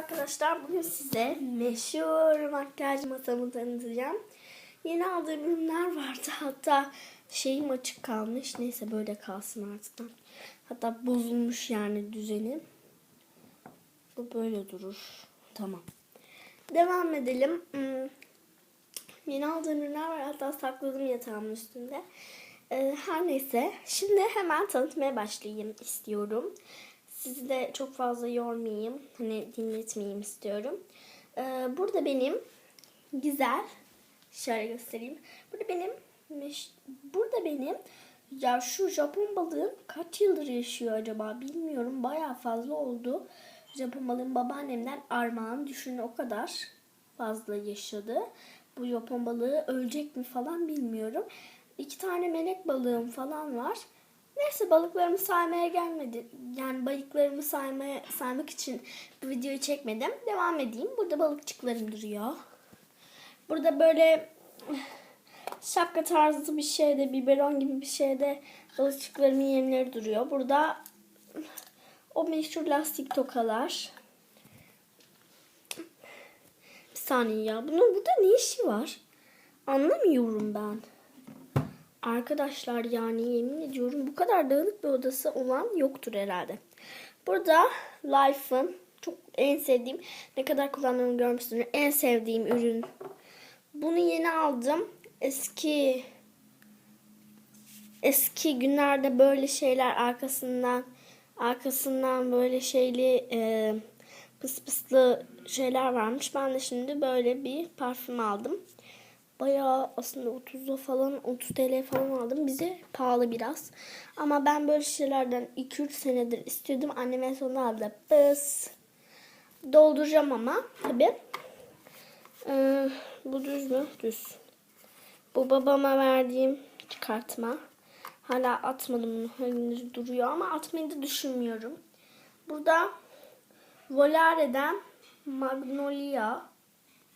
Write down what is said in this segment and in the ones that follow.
arkadaşlar bugün size meşhur makyaj masamı tanıtacağım. Yeni aldığım ürünler vardı hatta şeyim açık kalmış. Neyse böyle kalsın artık. Hatta bozulmuş yani düzeni. Bu böyle durur. Tamam. Devam edelim. Hmm, Yeni aldığım ürünler var hatta sakladım yatağımın üstünde. Ee, her neyse şimdi hemen tanıtmaya başlayayım istiyorum. Sizi de çok fazla yormayayım. Hani dinletmeyeyim istiyorum. Ee, burada benim güzel şöyle göstereyim. Burada benim burada benim ya şu Japon balığım kaç yıldır yaşıyor acaba bilmiyorum. Bayağı fazla oldu. Japon balığım babaannemden armağan düşünün o kadar fazla yaşadı. Bu Japon balığı ölecek mi falan bilmiyorum. İki tane melek balığım falan var. Neyse balıklarımı saymaya gelmedi. Yani balıklarımı saymaya saymak için bu videoyu çekmedim. Devam edeyim. Burada balıkçıklarım duruyor. Burada böyle şapka tarzı bir şeyde, biberon gibi bir şeyde balıkçıklarımın yemleri duruyor. Burada o meşhur lastik tokalar. Bir saniye ya. Bunun burada ne işi var? Anlamıyorum ben. Arkadaşlar yani yemin ediyorum bu kadar dağınık bir odası olan yoktur herhalde. Burada Life'ın çok en sevdiğim ne kadar kullandığımı görmüşsünüz. En sevdiğim ürün. Bunu yeni aldım. Eski eski günlerde böyle şeyler arkasından arkasından böyle şeyli e, pıs pıslı şeyler varmış. Ben de şimdi böyle bir parfüm aldım. Bayağı aslında 30'a falan 30 TL falan aldım. Bize pahalı biraz. Ama ben böyle şeylerden 2-3 senedir istiyordum. Annem en sonunda aldı. Bıs. Dolduracağım ama tabi. Ee, bu düz mü? Düz. Bu babama verdiğim çıkartma. Hala atmadım. Henüz duruyor ama atmayı da düşünmüyorum. Burada Volare'den Magnolia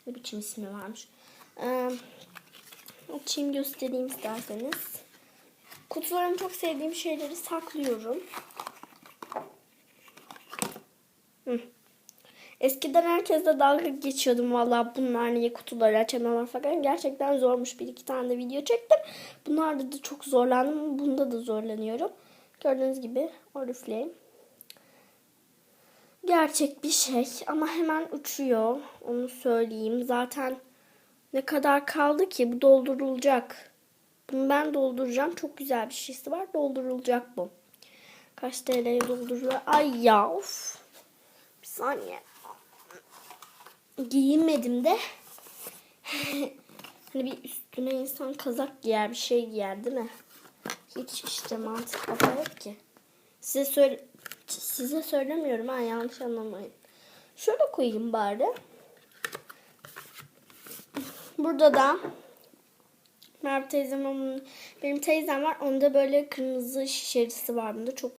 ne biçim ismi varmış. Ee, açayım göstereyim isterseniz. Kutularımı çok sevdiğim şeyleri saklıyorum. Eskiden herkesle dalga geçiyordum valla bunlar niye kutuları açamıyorlar falan. Gerçekten zormuş. Bir iki tane de video çektim. Bunlarda da çok zorlandım. Bunda da zorlanıyorum. Gördüğünüz gibi Oriflame. Gerçek bir şey ama hemen uçuyor. Onu söyleyeyim. Zaten ne kadar kaldı ki bu doldurulacak. Bunu ben dolduracağım. Çok güzel bir şeysi var. Doldurulacak bu. Kaç TL'ye dolduruluyor? Ay ya of. Bir saniye. Giyinmedim de. hani bir üstüne insan kazak giyer bir şey giyer değil mi? Hiç işte mantık kafa yok ki. Size söyle size söylemiyorum ha yanlış anlamayın. Şöyle koyayım bari. Burada da Merve teyzem benim teyzem var. Onda böyle kırmızı şişerisi var bunda. Çok